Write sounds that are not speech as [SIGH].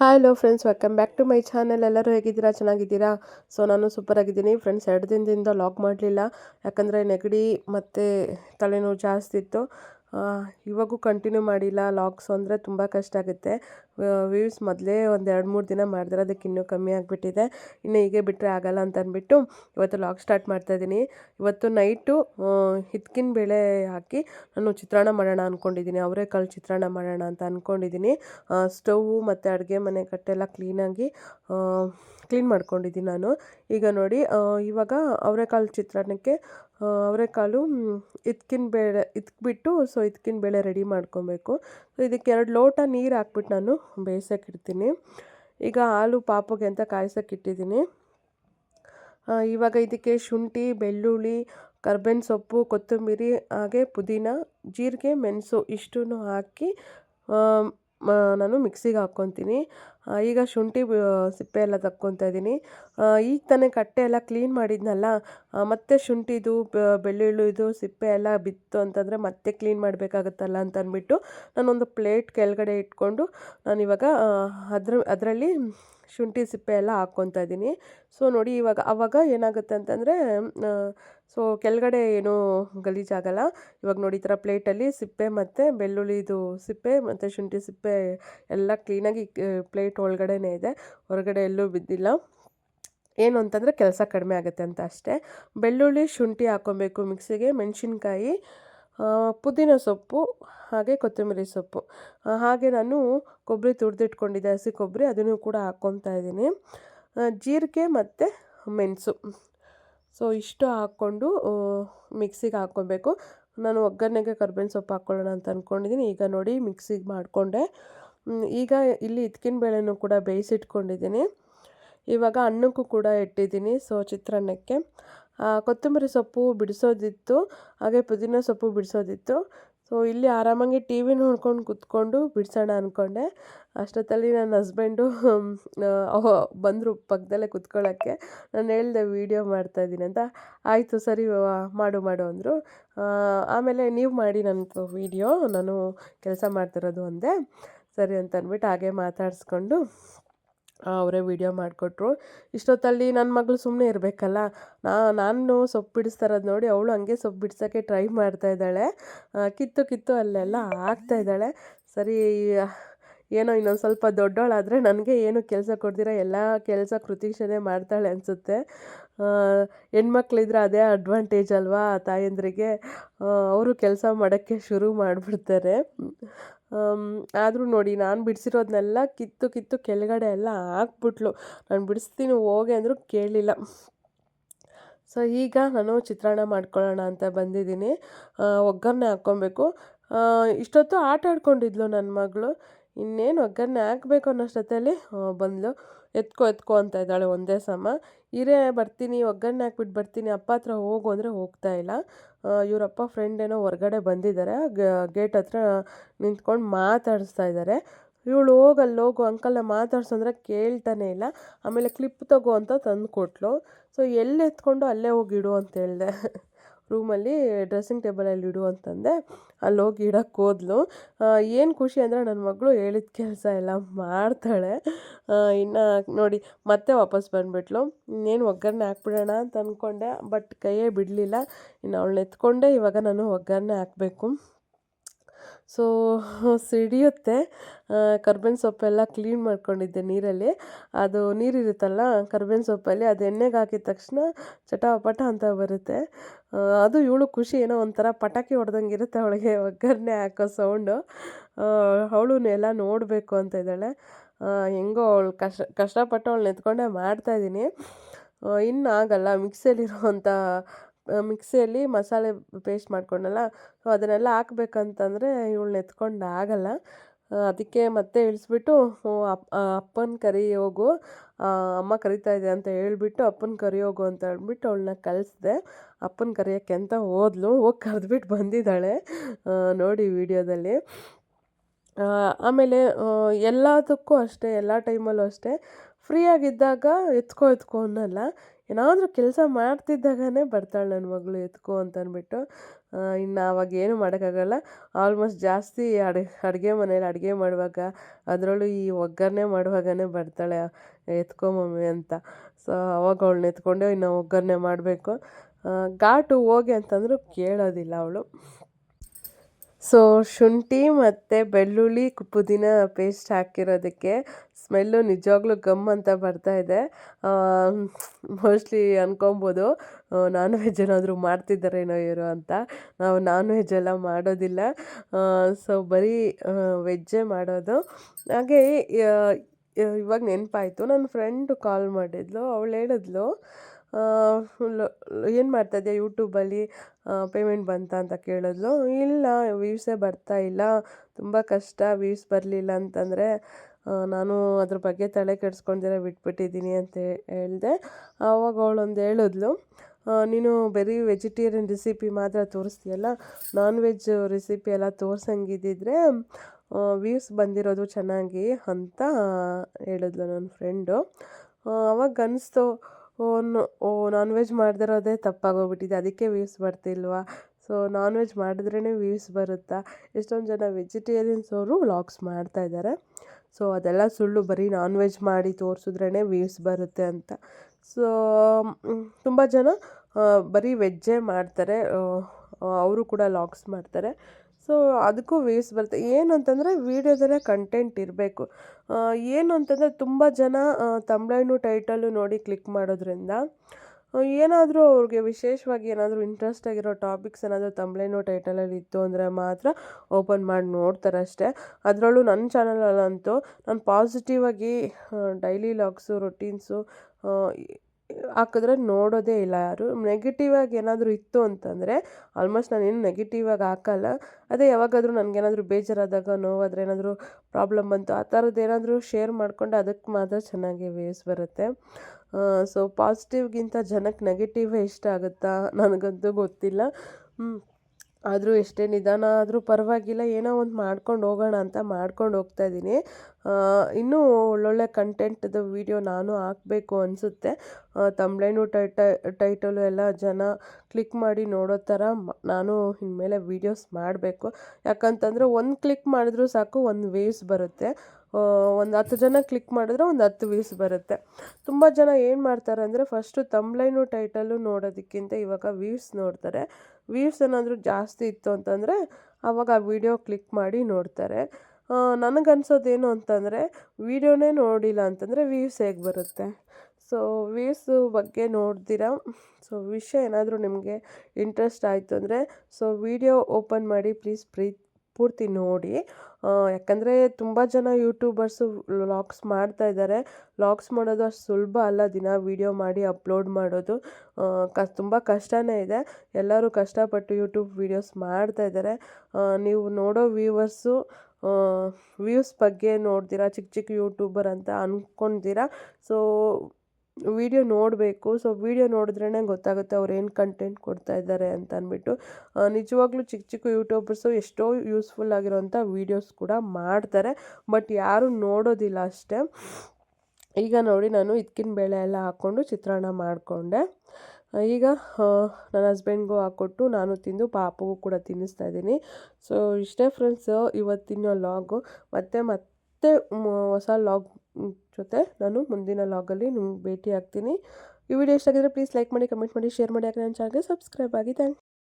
Hi friends welcome back to my channel ಎಲ್ಲರೂ ಹೇಗಿದ್ದೀರಾ? ಚೆನ್ನಾಗಿದ್ದೀರಾ? ಸೊ ನಾನು ಸೂಪರ್ ಆಗಿದ್ದೀನಿ. ಫ್ರೆಂಡ್ಸ್ ಎರಡು ದಿನದಿಂದ ಲಾಕ್ ಮಾಡಲಿಲ್ಲ. ಯಾಕಂದರೆ ನೆಗಡಿ ಮತ್ತು ತಲೆನೋವು ಜಾಸ್ತಿ ಇತ್ತು. ಇವಾಗೂ ಕಂಟಿನ್ಯೂ ಮಾಡಿಲ್ಲ ಲಾಕ್ಸು ಅಂದರೆ ತುಂಬ ಕಷ್ಟ ಆಗುತ್ತೆ. ವ್ಯೂಸ್ ಮೊದಲೇ ಒಂದು ಎರಡು ಮೂರು ದಿನ ಮಾಡಿದ್ರೆ ಅದಕ್ಕೆ ಇನ್ನೂ ಕಮ್ಮಿ ಆಗಿಬಿಟ್ಟಿದೆ. ಇನ್ನು ಹೀಗೆ ಬಿಟ್ಟರೆ ಆಗಲ್ಲ ಅಂತ ಅಂದ್ಬಿಟ್ಟು ಇವತ್ತು ಲಾಗ್ ಸ್ಟಾರ್ಟ್ ಮಾಡ್ತಾಯಿದ್ದೀನಿ ಇವತ್ತು ನೈಟು ಹಿತ್ಕಿನ ಬೇಳೆ ಹಾಕಿ ನಾನು ಚಿತ್ರಾನ್ನ ಮಾಡೋಣ ಅಂದ್ಕೊಂಡಿದ್ದೀನಿ ಅವರೇಕಾಳು ಚಿತ್ರಾನ್ನ ಮಾಡೋಣ ಅಂತ ಅಂದ್ಕೊಂಡಿದ್ದೀನಿ ಸ್ಟೌವು ಮತ್ತು ಅಡುಗೆ ಮನೆ ಕಟ್ಟೆಲ್ಲ ಕ್ಲೀನಾಗಿ ಕ್ಲೀನ್ ಮಾಡ್ಕೊಂಡಿದ್ದೀನಿ ನಾನು. ಈಗ ನೋಡಿ ಇವಾಗ ಅವರೆಕಾಳು ಚಿತ್ರಾನ್ನಕ್ಕೆ ಅವರೆಕಾಳು ಇದ್ಕಿನ ಬೇಳೆ ಇದ್ಕಿಬಿಟ್ಟು ಸೊ ಇದ್ಕಿನ ಬೇಳೆ ರೆಡಿ ಮಾಡ್ಕೊಬೇಕು. ಇದಕ್ಕೆ ಎರಡು ಲೋಟ ನೀರು ಹಾಕ್ಬಿಟ್ಟು ನಾನು ಬೇಯಿಸೋಕ್ಕಿಡ್ತೀನಿ ಈಗ ಹಾಲು ಪಾಪಗೆ ಅಂತ ಕಾಯ್ಸೋಕೆ ಇಟ್ಟಿದ್ದೀನಿ ಆ, ಇವಾಗ ಇದಕ್ಕೆ ಶುಂಠಿ ಬೆಳ್ಳುಳ್ಳಿ ಕರ್ಬೇವಿನ ಸೊಪ್ಪು ಕೊತ್ತಂಬರಿ ಹಾಗೆ ಪುದೀನ ಜೀರಿಗೆ ಮೆಣಸು ಇಷ್ಟೂ ಹಾಕಿ ನಾನು ಮಿಕ್ಸಿಗೆ ಹಾಕ್ಕೊತೀನಿ. ಈಗ ಶುಂಠಿ ಸಿಪ್ಪೆ ಎಲ್ಲ ತಕ್ಕೊತಾ ಇದ್ದೀನಿ. ಈಗ ತಾನೇ ಕಟ್ಟೆ ಎಲ್ಲ ಕ್ಲೀನ್ ಮಾಡಿದ್ನಲ್ಲ ಮತ್ತೆ ಶುಂಠಿದು ಬೆಳ್ಳುಳ್ಳಿದು, ಸಿಪ್ಪೆ ಎಲ್ಲ ಬಿತ್ತು ಅಂತಂದರೆ ಮತ್ತೆ ಕ್ಲೀನ್ ಮಾಡಬೇಕಾಗತ್ತಲ್ಲ ಅಂತ ಅಂದ್ಬಿಟ್ಟು ನಾನೊಂದು ಪ್ಲೇಟ್ ಕೆಳಗಡೆ ಇಟ್ಕೊಂಡು ನಾನಿವಾಗ ಅದ್ರ, ಅದರಲ್ಲಿ ಶುಂಠಿ ಸಿಪ್ಪೆ ಎಲ್ಲ ಹಾಕ್ಕೊತಾ ಇದ್ದೀನಿ. ಸೊ ನೋಡಿ ಇವಾಗ ಆವಾಗ ಏನಾಗುತ್ತೆ ಅಂತಂದರೆ ಸೊ ಕೆಳಗಡೆ ಏನೂ ಗಲೀಜಾಗಲ್ಲ ಇವಾಗ ನೋಡಿ ಈ ಥರ ಪ್ಲೇಟಲ್ಲಿ ಸಿಪ್ಪೆ ಮತ್ತು ಬೆಳ್ಳುಳ್ಳಿದು ಸಿಪ್ಪೆ ಮತ್ತು ಶುಂಠಿ ಸಿಪ್ಪೆ ಎಲ್ಲ ಕ್ಲೀನಾಗಿ ಪ್ಲೇಟ್ ಒಳಗಡೆನೇ ಇದೆ. ಹೊರಗಡೆ ಎಲ್ಲೂ ಬಿದ್ದಿಲ್ಲ. ಏನು ಅಂತಂದರೆ ಕೆಲಸ ಕಡಿಮೆ ಆಗುತ್ತೆ ಅಂತ ಅಷ್ಟೇ. ಬೆಳ್ಳುಳ್ಳಿ, ಶುಂಠಿ ಹಾಕ್ಕೊಬೇಕು ಮಿಕ್ಸಿಗೆ. ಮೆಣಸಿನ್ಕಾಯಿ ಪುದೀನ ಸೊಪ್ಪು, ಹಾಗೆ ಕೊತ್ತಂಬರಿ ಸೊಪ್ಪು. ಹಾಗೆ ನಾನು ಕೊಬ್ಬರಿ ತುರಿದಿಟ್ಕೊಂಡಿದ್ದೆ, ಹಸಿ ಕೊಬ್ಬರಿ, ಅದನ್ನು ಕೂಡ ಹಾಕ್ಕೊತಾ ಇದ್ದೀನಿ. ಜೀರಿಗೆ ಮತ್ತು ಮೆಣಸು. ಸೊ ಇಷ್ಟು ಹಾಕ್ಕೊಂಡು ಮಿಕ್ಸಿಗೆ ಹಾಕ್ಕೊಬೇಕು ನಾನು ಒಗ್ಗರಣೆಗೆ ಕರ್ಬೇವಿನ ಸೊಪ್ಪು ಹಾಕ್ಕೊಳ್ಳೋಣ ಅಂತ ಅಂದ್ಕೊಂಡಿದ್ದೀನಿ ಈಗ ನೋಡಿ ಮಿಕ್ಸಿಗೆ ಮಾಡಿಕೊಂಡೆ. ಈಗ ಇಲ್ಲಿ ಇದ್ಕಿನ ಬೇಳೆನೂ ಕೂಡ ಬೇಯಿಸಿಟ್ಕೊಂಡಿದ್ದೀನಿ. ಇವಾಗ ಅನ್ನಕ್ಕೂ ಕೂಡ ಇಟ್ಟಿದ್ದೀನಿ, ಸೊ ಚಿತ್ರಾನ್ನಕ್ಕೆ. ಕೊತ್ತಂಬರಿ ಸೊಪ್ಪು ಬಿಡಿಸೋದಿತ್ತು, ಹಾಗೆ ಪುದೀನ ಸೊಪ್ಪು ಬಿಡಿಸೋದಿತ್ತು. ಸೊ ಇಲ್ಲಿ ಆರಾಮಾಗಿ ಟಿ ವಿ ನೋಡ್ಕೊಂಡು ಕೂತ್ಕೊಂಡು ಬಿಡಿಸೋಣ ಅಂದ್ಕೊಂಡೆ ಅಷ್ಟೊತ್ತಲ್ಲಿ ನನ್ನ ಹಸ್ಬೆಂಡು ಬಂದರು ಪಕ್ಕದಲ್ಲೇ ಕೂತ್ಕೊಳ್ಳೋಕ್ಕೆ. ನಾನು ಹೇಳ್ದೆ ವೀಡಿಯೋ ಮಾಡ್ತಾಯಿದ್ದೀನಿ ಅಂತ. ಆಯಿತು, ಸರಿ ಮಾಡು ಮಾಡು, ಅಂದರು. ಆಮೇಲೆ ನೀವು ಮಾಡಿ ನನ್ನ ವೀಡಿಯೋ ನಾನು ಕೆಲಸ ಮಾಡ್ತಿರೋದು ಅಂದೆ ಸರಿ, ಅಂತ ಅಂದ್ಬಿಟ್ಟು ಹಾಗೆ ಮಾತಾಡಿಸ್ಕೊಂಡು ಅವರೇ ವೀಡಿಯೋ ಮಾಡಿಕೊಟ್ರು. ಇಷ್ಟೊತ್ತಲ್ಲಿ ನನ್ನ ಮಗಳು ಸುಮ್ಮನೆ ಇರಬೇಕಲ್ಲ? ನಾನು ಸೊಪ್ಪು ಬಿಡಿಸ್ತಾ ಇರೋದು ನೋಡಿ ಅವಳು ಹಂಗೆ ಸೊಪ್ಪು ಬಿಡ್ಸೋಕ್ಕೆ ಟ್ರೈ ಮಾಡ್ತಾ ಇದ್ದಾಳೆ. ಕಿತ್ತು ಕಿತ್ತು ಅಲ್ಲೆಲ್ಲ ಆಗ್ತಾ ಇದ್ದಾಳೆ. ಸರಿ, ಏನೋ ಇನ್ನೊಂದು ಸ್ವಲ್ಪ ದೊಡ್ಡವಳಾದರೆ ನನಗೆ ಏನು ಕೆಲಸ ಕೊಡ್ದಿರ, ಎಲ್ಲ ಕೆಲಸ ಕೃತಿಕ್ಷಣೆ ಮಾಡ್ತಾಳೆ ಅನಿಸುತ್ತೆ. ಹೆಣ್ಮಕ್ಳಿದ್ರೆ ಅದೇ ಅಡ್ವಾಂಟೇಜ್ ಅಲ್ವಾ ತಾಯಂದ್ರಿಗೆ? ಅವರು ಕೆಲಸ ಮಾಡೋಕ್ಕೆ ಶುರು ಮಾಡಿಬಿಡ್ತಾರೆ. ಆದರೂ ನೋಡಿ ನಾನು ಬಿಡಿಸಿರೋದನ್ನೆಲ್ಲ ಕಿತ್ತು ಕಿತ್ತು ಕೆಳಗಡೆ ಎಲ್ಲ ಹಾಕ್ಬಿಟ್ಲು. ನಾನು ಬಿಡಿಸ್ತೀನಿ ಹೋಗಿ ಅಂದರೂ ಕೇಳಲಿಲ್ಲ ಸೊ ಈಗ ನಾನು ಚಿತ್ರಾನ್ನ ಮಾಡ್ಕೊಳ್ಳೋಣ ಅಂತ ಬಂದಿದ್ದೀನಿ. ಒಗ್ಗರಣೆ ಹಾಕ್ಕೊಬೇಕು. ಇಷ್ಟೊತ್ತು ಆಟ ಆಡ್ಕೊಂಡಿದ್ಲು ನನ್ನ ಮಗಳು. ಇನ್ನೇನು ಒಗ್ಗರಣೆ ಹಾಕಬೇಕು ಅನ್ನೋಷ್ಟೊತ್ತಲ್ಲಿ ಬಂದಳು ಎತ್ಕೊ ಎತ್ಕೊ ಅಂತ ಇದ್ದಾಳೆ ಒಂದೇ ಸಮ. ಇರೇ ಬರ್ತೀನಿ, ಒಗ್ಗರಣೆ ಹಾಕ್ಬಿಟ್ಟು ಬರ್ತೀನಿ, ಅಪ್ಪ ಹತ್ರ ಹೋಗು ಅಂದರೆ ಹೋಗ್ತಾ ಇಲ್ಲ. ಇವರಪ್ಪ ಫ್ರೆಂಡ್ ಏನೋ ಹೊರಗಡೆ ಬಂದಿದ್ದಾರೆ ಗೇಟ್ ಹತ್ರ ನಿಂತ್ಕೊಂಡು ಮಾತಾಡಿಸ್ತಾ ಇದ್ದಾರೆ. ಇವಳು ಹೋಗಲ್ಲಿ ಹೋಗು, ಅಂಕಲ್ನ ಮಾತಾಡ್ಸಂದ್ರೆ ಕೇಳ್ತಾನೆ ಇಲ್ಲ. ಆಮೇಲೆ ಕ್ಲಿಪ್ ತಗೋ ಅಂತ ತಂದು ಕೊಟ್ಲು ಸೊ ಎಲ್ಲಿ ಎತ್ಕೊಂಡು ಅಲ್ಲೇ ಹೋಗಿ ಇಡು ಅಂತ ಹೇಳಿದೆ. [LAUGHS] ರೂಮಲ್ಲಿ ಡ್ರೆಸ್ಸಿಂಗ್ ಟೇಬಲಲ್ಲಿ ಇಡು ಅಂತಂದೆ. ಅಲ್ಲಿ ಹೋಗಿ ಇಡಕ್ಕೆ ಹೋದ್ಲು. ಏನು ಖುಷಿ ಅಂದರೆ ನನ್ನ ಮಗಳು ಹೇಳಿದ ಕೆಲಸ ಎಲ್ಲ ಮಾಡ್ತಾಳೆ. ಇನ್ನು ನೋಡಿ, ಮತ್ತೆ ವಾಪಸ್ ಬಂದುಬಿಟ್ಲು. ಇನ್ನೇನು ಒಗ್ಗರಣೆ ಹಾಕ್ಬಿಡೋಣ ಅಂತ ಅಂದ್ಕೊಂಡೆ ಬಟ್ ಕೈಯೇ ಬಿಡಲಿಲ್ಲ. ಇನ್ನು ಅವಳನ್ನ ಎತ್ಕೊಂಡೆ, ಇವಾಗ ನಾನು ಒಗ್ಗರಣೆ ಹಾಕಬೇಕು. ಸೊ, ಸಿಡಿಯುತ್ತೆ. ಕರ್ಬೇವಿನ ಸೊಪ್ಪೆಲ್ಲ ಕ್ಲೀನ್ ಮಾಡ್ಕೊಂಡಿದ್ದೆ ನೀರಲ್ಲಿ. ಅದು ನೀರಿರುತ್ತಲ್ಲ, ಕರ್ಬೇವಿನ ಸೊಪ್ಪಲ್ಲಿ ಅದು ಎಣ್ಣೆಗೆ ಹಾಕಿದ ತಕ್ಷಣ ಚಟಾಪಟ ಅಂತ ಬರುತ್ತೆ. ಅದು ಇವಳು ಖುಷಿ, ಏನೋ ಒಂಥರ ಪಟಾಕಿ ಹೊಡೆದಂಗೆ ಇರುತ್ತೆ ಅವಳಿಗೆ ಒಗ್ಗರಣೆ ಹಾಕೋ ಸೌಂಡು. ಅವಳು ಎಲ್ಲ ನೋಡಬೇಕು ಅಂತ ಇದ್ದಾಳೆ. ಹೆಂಗೋ ಅವಳು ಕಷ್ಟ, ಕಷ್ಟಪಟ್ಟು ಅವಳು ನೆತ್ಕೊಂಡೆ ಮಾಡ್ತಾಯಿದ್ದೀನಿ ಇನ್ನು ಆಗಲ್ಲ, ಮಿಕ್ಸಿಯಲ್ಲಿರುವಂಥ ಮಿಕ್ಸಿಯಲ್ಲಿ ಮಸಾಲೆ ಪೇಸ್ಟ್ ಮಾಡಿಕೊಂಡಲ್ಲ ಸೊ ಅದನ್ನೆಲ್ಲ ಹಾಕ್ಬೇಕಂತಂದರೆ ಇವಳನ್ನ ಎತ್ಕೊಂಡು ಆಗಲ್ಲ. ಅದಕ್ಕೆ ಮತ್ತೆ ಇಳಿಸ್ಬಿಟ್ಟು ಅಪ್ಪ ಅಪ್ಪನ ಕರಿ ಹೋಗು ಅಮ್ಮ ಕರಿತಾ ಇದೆ ಅಂತ ಹೇಳಿಬಿಟ್ಟು ಅಪ್ಪನ ಕರಿ ಹೋಗು ಅಂತ ಹೇಳ್ಬಿಟ್ಟು ಅವಳನ್ನ ಕಳಿಸ್ದೆ. ಅಪ್ಪನ ಕರಿಯೋಕ್ಕೆ ಅಂತ ಹೋದ್ಲು, ಹೋಗಿ ಕರೆದ್ಬಿಟ್ಟು ಬಂದಿದ್ದಾಳೆ ನೋಡಿ ವಿಡಿಯೋದಲ್ಲಿ. ಆಮೇಲೆ ಎಲ್ಲದಕ್ಕೂ ಅಷ್ಟೇ, ಎಲ್ಲ ಟೈಮಲ್ಲೂ ಅಷ್ಟೇ ಫ್ರೀಯಾಗಿದ್ದಾಗ ಎತ್ಕೊ ಎತ್ಕೊ ಅನ್ನಲ್ಲ. ಏನಾದರೂ ಕೆಲಸ ಮಾಡ್ತಿದ್ದಾಗನೇ ಬರ್ತಾಳೆ ನನ್ನ ಮಗಳು ಎತ್ಕೊ ಅಂತ ಅಂದ್ಬಿಟ್ಟು ಇನ್ನು ಅವಾಗ ಏನು ಮಾಡೋಕ್ಕಾಗಲ್ಲ. ಆಲ್ಮೋಸ್ಟ್ ಜಾಸ್ತಿ ಅಡ್, ಅಡುಗೆ ಮನೇಲಿ ಅಡುಗೆ ಮಾಡುವಾಗ ಅದರಲ್ಲೂ ಈ ಒಗ್ಗರಣೆ ಮಾಡುವಾಗನೇ ಬರ್ತಾಳೆ ಎತ್ಕೊ ಮಮ್ಮಿ ಅಂತ. ಸೊ ಅವಾಗ ಅವಳನ್ನ ಎತ್ಕೊಂಡೆ ಇನ್ನು ಒಗ್ಗರಣೆ ಮಾಡಬೇಕು. ಘಾಟು ಹೋಗಿ ಅಂತಂದರೂ ಕೇಳೋದಿಲ್ಲ ಅವಳು. ಸೊ ಶುಂಠಿ ಮತ್ತು ಬೆಳ್ಳುಳ್ಳಿ ಪುದೀನ ಪೇಸ್ಟ್ ಹಾಕಿರೋದಕ್ಕೆ ಸ್ಮೆಲ್ಲು ನಿಜವಾಗ್ಲೂ ಗಮ್ ಅಂತ ಬರ್ತಾ ಇದೆ. ಮೋಸ್ಟ್ಲಿ ಅನ್ಕೊಬೋದು. ನಾನ್ ವೆಜ್ ಏನಾದರೂ ಮಾಡ್ತಿದ್ದಾರೇನೋ ಇವರು ಅಂತ. ನಾವು ನಾನ್ ವೆಜ್ ಎಲ್ಲ ಮಾಡೋದಿಲ್ಲ. ಸೊ ಬರೀ ವೆಜ್ಜೇ ಮಾಡೋದು. ಹಾಗೆ ಇವಾಗ ನೆನಪಾಯಿತು. ನನ್ನ ಫ್ರೆಂಡ್ ಕಾಲ್ ಮಾಡಿದ್ಲು. ಅವಳು ಹೇಳಿದ್ಲು ಏನು ಮಾಡ್ತಾಯಿದ್ಯಾ ಯೂಟ್ಯೂಬಲ್ಲಿ ಪೇಮೆಂಟ್ ಬಂತಾ ಅಂತ ಕೇಳಿದ್ಲು. ಇಲ್ಲ ವೀವ್ಸೇ ಬರ್ತಾ ಇಲ್ಲ. ತುಂಬ ಕಷ್ಟ ವ್ಯೂಸ್ ಬರಲಿಲ್ಲ ಅಂತಂದರೆ ನಾನು ಅದ್ರ ಬಗ್ಗೆ ತಲೆ ಕೆಡಿಸ್ಕೊಳ್ದಿರ ಬಿಟ್ಬಿಟ್ಟಿದ್ದೀನಿ ಅಂತ ಹೇಳಿದೆ. ಆವಾಗ ಅವಳೊಂದು ಹೇಳಿದ್ಲು ನೀನು ಬರೀ ವೆಜಿಟೇರಿಯನ್ ರೆಸಿಪಿ ಮಾತ್ರ ತೋರಿಸ್ತೀಯಲ್ಲ? ನಾನ್ ವೆಜ್ ರೆಸಿಪಿ ಎಲ್ಲ ತೋರ್ಸಂಗಿದ್ದಿದ್ರೆ ವ್ಯೂಸ್ ಬಂದಿರೋದು ಚೆನ್ನಾಗಿ ಅಂತ ಹೇಳಿದ್ಲು ನನ್ನ ಫ್ರೆಂಡು ಅವಾಗ ಅನಿಸ್ತು ಓ ಓ ನಾನ್ ವೆಜ್ ಮಾಡದಿರೋದೇ ತಪ್ಪಾಗೋಗ್ಬಿಟ್ಟಿದೆ. ಅದಕ್ಕೆ ವ್ಯೂಸ್ ಬರ್ತಿಲ್ವಾ? ಸೊ ನಾನ್ ವೆಜ್ ಮಾಡಿದ್ರೇ ವ್ಯೂಸ್ ಬರುತ್ತಾ? ಎಷ್ಟೊಂದು ಜನ ವೆಜಿಟೇರಿಯನ್ಸ್ ಅವರು ವ್ಲಾಗ್ಸ್ ಮಾಡ್ತಾ ಇದ್ದಾರೆ ಸೊ ಅದೆಲ್ಲ ಸುಳ್ಳು. ಬರೀ ನಾನ್ ವೆಜ್ ಮಾಡಿ ತೋರಿಸಿದ್ರೇ ವ್ಯೂಸ್ ಬರುತ್ತೆ ಅಂತ. ಸೊ ತುಂಬ ಜನ ಬರೀ ವೆಜ್ಜೇ ಮಾಡ್ತಾರೆ. ಅವರು ಕೂಡ ಲಾಗ್ಸ್ ಮಾಡ್ತಾರೆ. ಸೊ ಅದಕ್ಕೂ ವೀವ್ಸ್ ಬರುತ್ತೆ. ಏನು ಅಂತಂದರೆ ವೀಡಿಯೋದಲ್ಲೇ ಕಂಟೆಂಟ್ ಇರಬೇಕು. ಏನು ಅಂತಂದರೆ ತುಂಬ ಜನ ತಮ್ಲೈನು ಟೈಟಲು ನೋಡಿ ಕ್ಲಿಕ್ ಮಾಡೋದ್ರಿಂದ ಏನಾದರೂ ಅವ್ರಿಗೆ ವಿಶೇಷವಾಗಿ ಏನಾದರೂ ಇಂಟ್ರೆಸ್ಟ್ ಆಗಿರೋ ಟಾಪಿಕ್ಸ್ ಏನಾದರೂ ತಮ್ಲೈನು ಟೈಟಲಲ್ಲಿ ಇತ್ತು ಅಂದರೆ ಮಾತ್ರ ಓಪನ್ ಮಾಡಿ ನೋಡ್ತಾರೆ ಅಷ್ಟೇ. ಅದರಲ್ಲೂ ನನ್ನ ಚಾನಲಲ್ಲಂತೂ ನಾನು ಪಾಸಿಟಿವ್ ಆಗಿ ಡೈಲಿ ಲಾಗ್ಸು ರೊಟೀನ್ಸು ಹಾಕಿದ್ರೆ ನೋಡೋದೇ ಇಲ್ಲ ಯಾರು. ನೆಗೆಟಿವ್ ಆಗಿ ಏನಾದರೂ ಇತ್ತು ಅಂತಂದರೆ ಆಲ್ಮೋಸ್ಟ್ ನಾನೇನು ನೆಗೆಟಿವ್ ಆಗಿ ಹಾಕಲ್ಲ. ಅದೇ ಯಾವಾಗಾದರೂ ನನಗೇನಾದರೂ ಬೇಜಾರಾದಾಗ, ನೋವಾದರೆ ಏನಾದರೂ ಪ್ರಾಬ್ಲಮ್ ಬಂತು, ಆ ಥರದ್ದು ಏನಾದರೂ ಶೇರ್ ಮಾಡಿಕೊಂಡು ಅದಕ್ಕೆ ಮಾತ್ರ ಚೆನ್ನಾಗಿ ವ್ಯೂಸ್ ಬರುತ್ತೆ. ಸೊ ಪಾಸಿಟಿವ್ಗಿಂತ ಜನಕ್ಕೆ ನೆಗೆಟಿವೇ ಇಷ್ಟ ಆಗುತ್ತಾ? ನನಗಂತೂ ಗೊತ್ತಿಲ್ಲ. ಆದರೂ ಎಷ್ಟೇ ನಿಧಾನ ಆದರೂ ಪರವಾಗಿಲ್ಲ, ಏನೋ ಒಂದು ಮಾಡ್ಕೊಂಡು ಹೋಗೋಣ ಅಂತ ಮಾಡ್ಕೊಂಡು ಹೋಗ್ತಾ ಇದ್ದೀನಿ ಇನ್ನೂ ಒಳ್ಳೊಳ್ಳೆ ಕಂಟೆಂಟ್ದು ವೀಡಿಯೋ ನಾನು ಹಾಕಬೇಕು ಅನಿಸುತ್ತೆ. ತಂಬ್ಳೆನು ಟೈಟ ಟೈಟಲು ಎಲ್ಲ ಜನ ಕ್ಲಿಕ್ ಮಾಡಿ ನೋಡೋ ಥರ ನಾನು ಇನ್ಮೇಲೆ ವೀಡಿಯೋಸ್ ಮಾಡಬೇಕು. ಯಾಕಂತಂದರೆ ಒಂದು ಕ್ಲಿಕ್ ಮಾಡಿದ್ರೂ ಸಾಕು, ಒಂದು ವೇವ್ಸ್ ಬರುತ್ತೆ. ಒಂದು ಹತ್ತು ಜನ ಕ್ಲಿಕ್ ಮಾಡಿದ್ರೆ ಒಂದು ಹತ್ತು ವ್ಯೂಸ್ ಬರುತ್ತೆ. ತುಂಬ ಜನ ಏನು ಮಾಡ್ತಾರೆ ಅಂದರೆ ಫಸ್ಟು ತಮ್ಲೈನು ಟೈಟಲು ನೋಡೋದಕ್ಕಿಂತ ಇವಾಗ ವ್ಯೂಸ್ ನೋಡ್ತಾರೆ. ವ್ಯೂಸ್ ಏನಾದರೂ ಜಾಸ್ತಿ ಇತ್ತು ಅಂತಂದರೆ ಆವಾಗ ಆ ವಿಡಿಯೋ ಕ್ಲಿಕ್ ಮಾಡಿ ನೋಡ್ತಾರೆ. ನನಗನ್ಸೋದೇನು ಅಂತಂದರೆ ವೀಡಿಯೋನೇ ನೋಡಿಲ್ಲ ಅಂತಂದರೆ ವ್ಯೂಸ್ ಹೇಗೆ ಬರುತ್ತೆ? ಸೊ ವ್ಯೂಸು ಬಗ್ಗೆ ನೋಡ್ದಿರ? ಸೊ ವಿಷಯ ಏನಾದರೂ ನಿಮಗೆ ಇಂಟ್ರೆಸ್ಟ್ ಆಯಿತು ಅಂದರೆ ಸೊ ವೀಡಿಯೋ ಓಪನ್ ಮಾಡಿ ಪ್ಲೀಸ್ ಪ್ರೀ ಪೂರ್ತಿ ನೋಡಿ. ಯಾಕಂದರೆ ತುಂಬ ಜನ ಯೂಟ್ಯೂಬರ್ಸು ವ್ಲಾಗ್ಸ್ ಮಾಡ್ತಾ ಇದ್ದಾರೆ ವ್ಲಾಗ್ಸ್ ಮಾಡೋದು ಅಷ್ಟು ಸುಲಭ ಅಲ್ಲ, ದಿನ ವೀಡಿಯೋ ಮಾಡಿ ಅಪ್ಲೋಡ್ ಮಾಡೋದು. ಕ, ತುಂಬ ಕಷ್ಟವೇ ಇದೆ. ಎಲ್ಲರೂ ಕಷ್ಟಪಟ್ಟು ಯೂಟ್ಯೂಬ್ ವೀಡಿಯೋಸ್ ಮಾಡ್ತಾ ಇದ್ದಾರೆ ನೀವು ನೋಡೋ ವ್ಯೂವರ್ಸು ವ್ಯೂಸ್ ಬಗ್ಗೆ ನೋಡ್ತೀರಾ? ಚಿಕ್ಕ ಚಿಕ್ಕ ಯೂಟ್ಯೂಬರ್ ಅಂತ ಅಂದ್ಕೊಂತೀರ ಸೊ ವೀಡಿಯೋ ನೋಡಬೇಕು. ಸೊ ವೀಡಿಯೋ ನೋಡಿದ್ರೇ ಗೊತ್ತಾಗುತ್ತೆ ಅವ್ರು ಏನು ಕಂಟೆಂಟ್ ಕೊಡ್ತಾ ಇದ್ದಾರೆ ಅಂತ ಅಂದ್ಬಿಟ್ಟು. ನಿಜವಾಗ್ಲೂ ಚಿಕ್ಕ ಚಿಕ್ಕ ಯೂಟ್ಯೂಬರ್ಸು ಎಷ್ಟೋ ಯೂಸ್ಫುಲ್ ಆಗಿರೋಂಥ ವೀಡಿಯೋಸ್ ಕೂಡ ಮಾಡ್ತಾರೆ. ಬಟ್ ಯಾರೂ ನೋಡೋದಿಲ್ಲ ಅಷ್ಟೇ. ಈಗ ನೋಡಿ ನಾನು ಇದಕ್ಕಿನ ಬೇಳೆ ಎಲ್ಲ ಹಾಕ್ಕೊಂಡು ಚಿತ್ರಾನ್ನ ಮಾಡಿಕೊಂಡೆ. ಈಗ ನನ್ನ ಹಸ್ಬೆಂಡ್ಗೂ ಹಾಕ್ಕೊಟ್ಟು ನಾನು ತಿಂದು ಪಾಪಗೂ ಕೂಡ ತಿನ್ನಿಸ್ತಾ ಇದ್ದೀನಿ. ಸೊ ಇಷ್ಟೇ ಫ್ರೆಂಡ್ಸ್ ಇವತ್ತಿನ ಲಾಗು ಮತ್ತೆ ಮತ್ತೆ ಹೊಸ ಲಾಗ್ ಜೊತೆ ನಾನು ಮುಂದಿನ ಲಾಗಲ್ಲಿ ನಿಮ್ಗೆ ಭೇಟಿ ಆಗ್ತೀನಿ. ಈ ವಿಡಿಯೋ ಇಷ್ಟ ಆಗಿದ್ರೆ ಪ್ಲೀಸ್ ಲೈಕ್ ಮಾಡಿ ಕಮೆಂಟ್ ಮಾಡಿ ಶೇರ್ ಮಾಡಿ ಹಾಕಿ ನನ್ನ ಚಾನಲ್ಗೆ ಸಬ್ಸ್ಕ್ರೈಬ್ ಆಗಿ. ಥ್ಯಾಂಕ್ಸ್